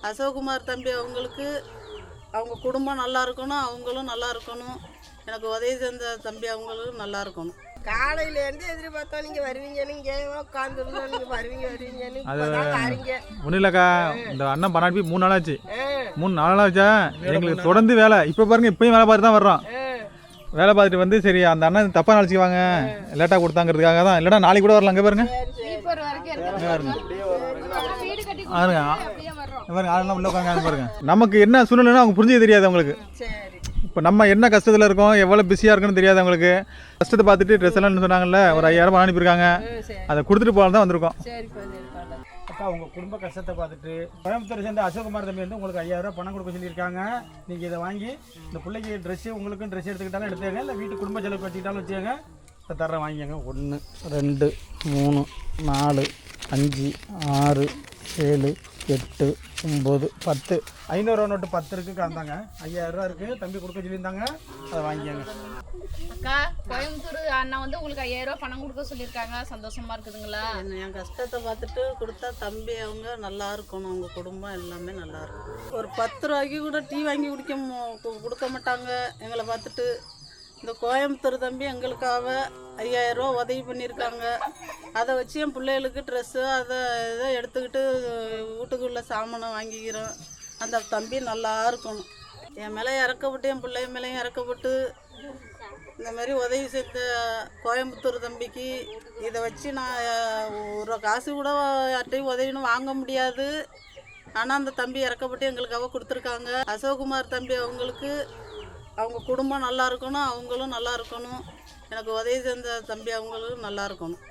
அசோக்குமார் தம்பி அவங்களுக்கு அவங்க குடும்பம் நல்லா இருக்கணும் அவங்களும் நல்லா இருக்கணும். எனக்கு உதவி செஞ்ச தம்பி அவங்களும் நல்லா இருக்கணும். காலையில இருந்து எதிர்பார்த்தோம் நீங்க வருவீங்க நீங்க உட்காந்துருந்தோம் நீங்க வருவீங்க வருவீங்கன்னு. வாரீங்க. ஒன்றும் இல்லைக்கா இந்த அண்ணன் பண்ணாடி மூணு நாளாச்சு ஆ, மூணு நாலு நாளாச்சா எங்களுக்கு தொடர்ந்து வேலை. இப்போ பாருங்க இப்பயும் வேலை பார்த்து தான் வர்றோம். வேலை பார்த்துட்டு வந்து சரி அந்த அண்ணன் தப்பாக நினச்சிக்குவாங்க. லேட்டாக கொடுத்தாங்கிறதுக்காக தான். இல்லைனா நாளைக்கு கூட வரலாம் அங்கே பாருங்க. பாருங்க பாருங்க ஆளெல்லாம் உள்ள உட்காந்து பாருங்க. நமக்கு என்ன சூழ்நிலைன்னு அவங்க புரிஞ்சுக்க தெரியாது அவங்களுக்கு. சரி. இப்போ நம்ம என்ன கஷ்டத்தில் இருக்கோம் எவ்வளோ பிஸியாக இருக்குன்னு தெரியாது அவங்களுக்கு. கஷ்டத்தை பார்த்துட்டு ட்ரெஸ் எல்லாம் சொன்னாங்கல்ல ஒரு ஐயாயிரம் அனுப்பியிருக்காங்க. அதை கொடுத்துட்டு போகலாம் தான் வந்திருக்கோம். அக்கா உங்கள் குடும்ப கஷ்டத்தை பார்த்துட்டு கோயம்புத்தூர் சேர்ந்த அசோக்குமார் தம்பி வந்து உங்களுக்கு ஐயாயிரம் ரூபாய் பணம் கொடுக்க சொல்லியிருக்காங்க. நீங்கள் இதை வாங்கி இந்த பிள்ளைக்கு ட்ரெஸ்ஸு உங்களுக்கும் ட்ரெஸ் எடுத்துக்கிட்டாலும் எடுத்துக்கங்க. இல்லை வீட்டு குடும்ப செலவுக்கு வச்சுக்கிட்டாலும் வச்சுக்கோங்க. இதை தர்றேன் வாங்கிக்கோங்க. ஒன்று ரெண்டு மூணு நாலு அஞ்சு ஆறு ஏழு எட்டு ஒம்பது பத்து. ஐநூறுரூவா நோட்டு பத்து இருக்குது காந்தாங்க ஐயாயிரரூவா இருக்குது தம்பி கொடுக்க சொல்லியிருந்தாங்க. அதை வாங்கிக்கோங்க. அக்கா கோயம்புத்தூர் அண்ணா வந்து உங்களுக்கு ஐயாயிரம் ரூபாய் பணம் கொடுக்க சொல்லியிருக்காங்க. சந்தோஷமா இருக்குதுங்களா? என்ன என் கஷ்டத்தை பார்த்துட்டு கொடுத்தா தம்பி அவங்க நல்லா இருக்கணும். அவங்க குடும்பம் எல்லாமே நல்லா இருக்கும் ஒரு பத்து ரூபாய்க்கு கூட டீ வாங்கி குடிக்க கொடுக்க மாட்டாங்க. எங்களை பார்த்துட்டு இந்த கோயம்புத்தூர் தம்பி எங்களுக்காக ஐயாயிரம் ரூபா உதவி பண்ணியிருக்காங்க. அதை வச்சு என் பிள்ளைகளுக்கு ட்ரெஸ்ஸு அதை இதை எடுத்துக்கிட்டு வீட்டுக்குள்ள சாமானை வாங்கிக்கிறோம். அந்த தம்பி நல்லா இருக்கணும். என் மேலே இறக்கப்பட்டு என் பிள்ளை மேலேயும் இறக்கப்பட்டு இந்த மாதிரி உதவி செய்த கோயம்புத்தூர் தம்பிக்கு இதை வச்சு நான் ஒரு காசு கூட யார்ட்டையும் உதவின்னு வாங்க முடியாது. ஆனால் அந்த தம்பி இறக்கப்பட்டு எங்களுக்காக கொடுத்துருக்காங்க. அசோக்குமார் தம்பி அவங்களுக்கு அவங்க குடும்பம் நல்லா இருக்கணும் அவங்களும் நல்லா இருக்கணும். எனக்கு உதவி செஞ்ச தம்பி அவங்களும் நல்லா இருக்கணும்.